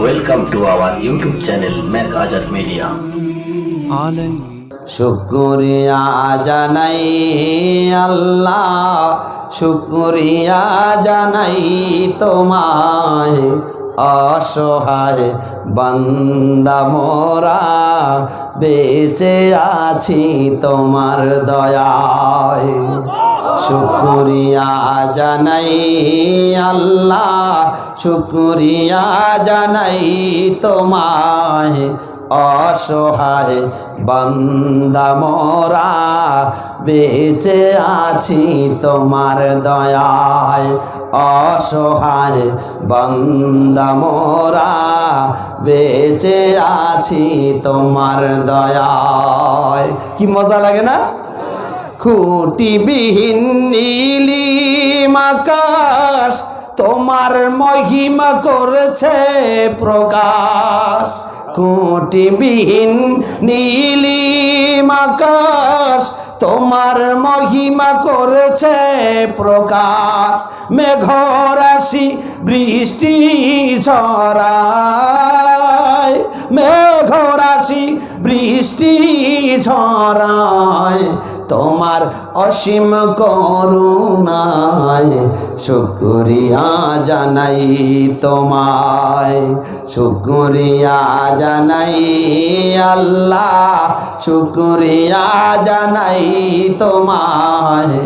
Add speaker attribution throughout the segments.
Speaker 1: Welcome to our YouTube channel Mac Azad
Speaker 2: media
Speaker 3: শুকুরিয়া জানাই আল্লাহ শুকুরিয়া জানাই তোমায়। অসহায় বান্দা মোরা বেঁচে আছি তোমার দয়ায়। শুক্রিয়া জানাই আল্লাহ, শুক্রিয়া জানাই তোমায়। অসহায় বান্দা মোরা, বেঁচে আছি তোমার দয়ায়। অসহায় বান্দা মোরা, বেঁচে আছি তোমার দয়ায়। কি মজা লাগে না? খুঁটিবিহীন নীলিম আকাশ, তোমার মহিমা করেছে প্রকাশ। খুঁটিবিহীন নীলিম আকাশ, তোমার মহিমা করেছে প্রকাশ। মেঘরাশি বৃষ্টি ঝরায় মেঘরাশি বৃষ্টি ঝরায় তোমার অসীম করুণায় শুক্রিয়া জানাই তোমায়। শুক্রিয়া জানাই আল্লাহ, শুক্রিয়া জানাই তোমায়।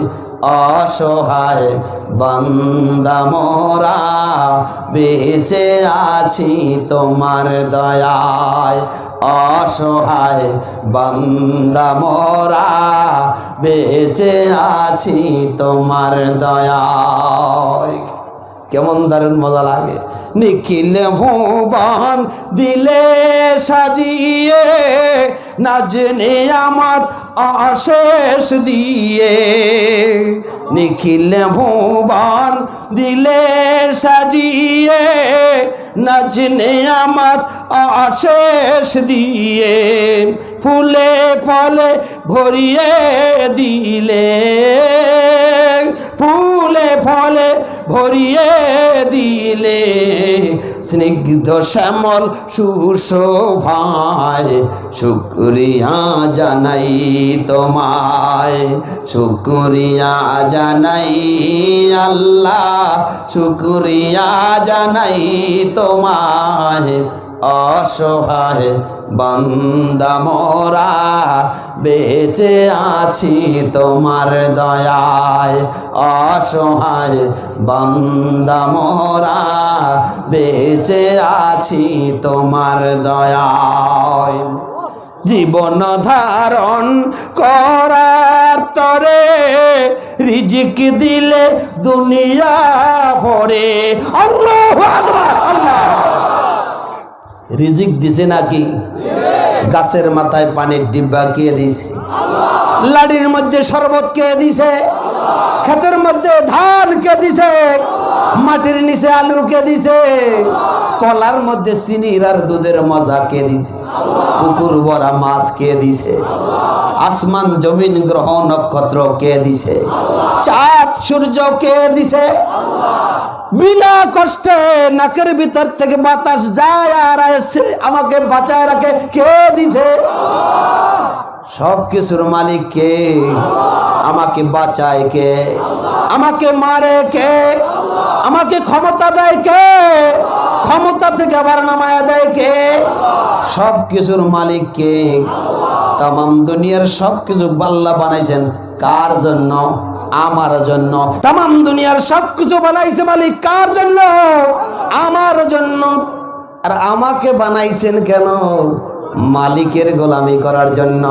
Speaker 3: অসহায় বান্দা মোরা, বেঁচে আছি তোমার দয়ায়। অসহায় বান্দা মোরা, বেঁচে আছি তোমার দয়া কেমন দারুণ মজা লাগে। নিখিল ভুবন দিলে সাজিয়ে নাজনে আমার অশেষ দিয়ে নিখিল ভুবন দিলে সাজিয়ে নাজনে আমার অশেষ দিয়ে ফুলে ফলে ভরিয়ে দিলে, ফুলে ফলে ভরিয়ে দিলে স্নিগ্ধ শ্যামল সুশোভায় শুক্রিয়া জানাই তোমায়, শুক্রিয়া জানাই আল্লাহ, শুক্রিয়া জানাই তোমায়। অসহায় বান্দা মোরা, বেঁচে আছি তোমার দয়ায়। অসহায় বান্দা মোরা বেঁচে আছি তোমার দয়ায়। জীবন ধারণ করার তরে রিজিক দিলে দুনিয়া ভরে। রিজিক দিছে নাকি? গাছের মাথায় পানির ডিব্বা কে দিছে? লাড়ির মধ্যে শরবত কে দিছে? ক্ষেতের মধ্যে ধান কে দিছে? মাটির নিচে আলু কে দিছে? কলার মধ্যে চিনির আর দুধের মজা কে দিছে? পুকুর ভরা মাছ কে দিছে? আসমান জমিন গ্রহ নক্ষত্র কে দিছে? চাঁদ, সূর্য কে দিছে? বিনা কষ্টে নাকের ভিতর থেকে বাতাস যায় আর এসে আমাকে বাঁচায় রাখে কে দিছে? সব কিছুর মালিক কে? আমাকে বাঁচায় কে? আমাকে মারে কে? আমাকে ক্ষমতা দেয় কে? ক্ষমতা থেকে আবার নামায় দেয় কে? সব কিছুর মালিক কে? তাম দুনিয়ার সব কিছু বাল্লা বানাইছেন কার জন্য? আমার জন্য। তাম দুনিয়ার সব কিছু বানাইছে মালিক কার জন্য? আমার জন্য। আর আমাকে বানাইছেন কেন? মালিকের গোলামি করার জন্য।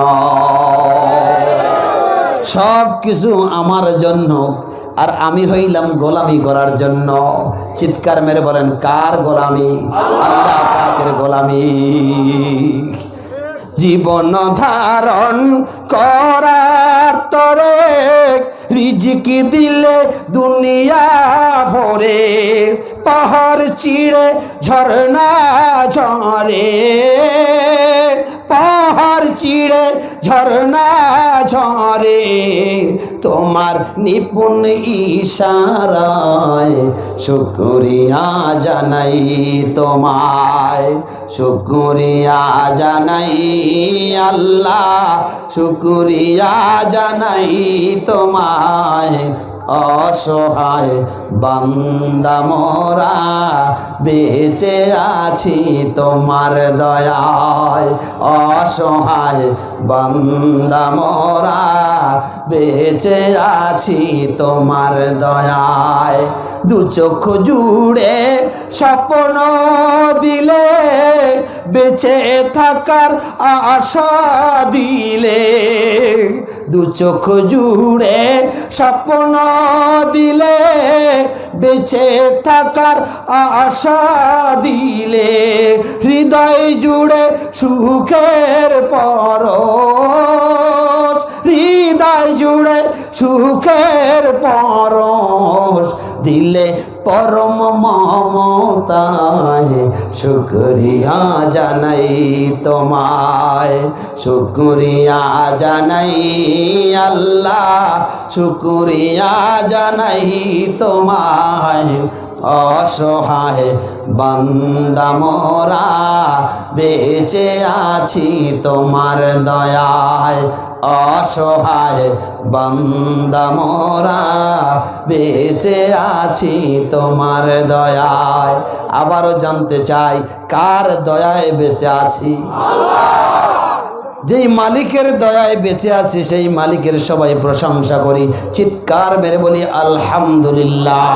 Speaker 3: সব কিছু আমার জন্য। আর আমি হইলাম গোলামি করার জন্য। চিৎকার মেরে বলেন, কার গোলামি? আল্লাহ পাকের গোলামি। জীবন ধারণ করার তরে রিজিকি দিলে দুনিয়া ভরে পাহাড় চিড়ে ঝর্ণা ঝরে। পাহাড় চিড়ে ঝরনা ঝরে। তোমার নিপুণ ইশারায় শুকুরিয়া জানাই তোমায়। শুকুরিয়া জানাই আল্লাহ, শুকুরিয়া জানাই তোমায়। অসহায় বান্দা মোরা, বেঁচে আছি তোমার দয়ায়। অসহায় বান্দা মোরা, বেঁচে আছি তোমার দয়ায়। দু চোখ জুড়ে স্বপ্ন দিলে বেঁচে থাকার আশা দিলে দু চোখ জুড়ে স্বপ্ন দিলে বেঁচে থাকার আশা দিলে হৃদয় জুড়ে সুখের পরশ, হৃদয় জুড়ে সুখের পরশ, দিলে পরম মমতায় শুক্রিয়া জানাই তোমায়। শুক্রিয়া জানাই আল্লাহ শুক্রিয়া জানাই তোমায়। অসহায় বান্দা মোরা, বেঁচে আছি তোমার দয়ায়। অসহায় বান্দা মোরা, বেঁচে আছি তোমার দয়ায়। আবারও জানতে চাই, কার দয়ায় বেঁচে আছি? যেই মালিকের দয়ায় বেঁচে আছি, সেই মালিকের সবাই প্রশংসা করি। চিৎকার মেরে বলি, আলহামদুলিল্লাহ।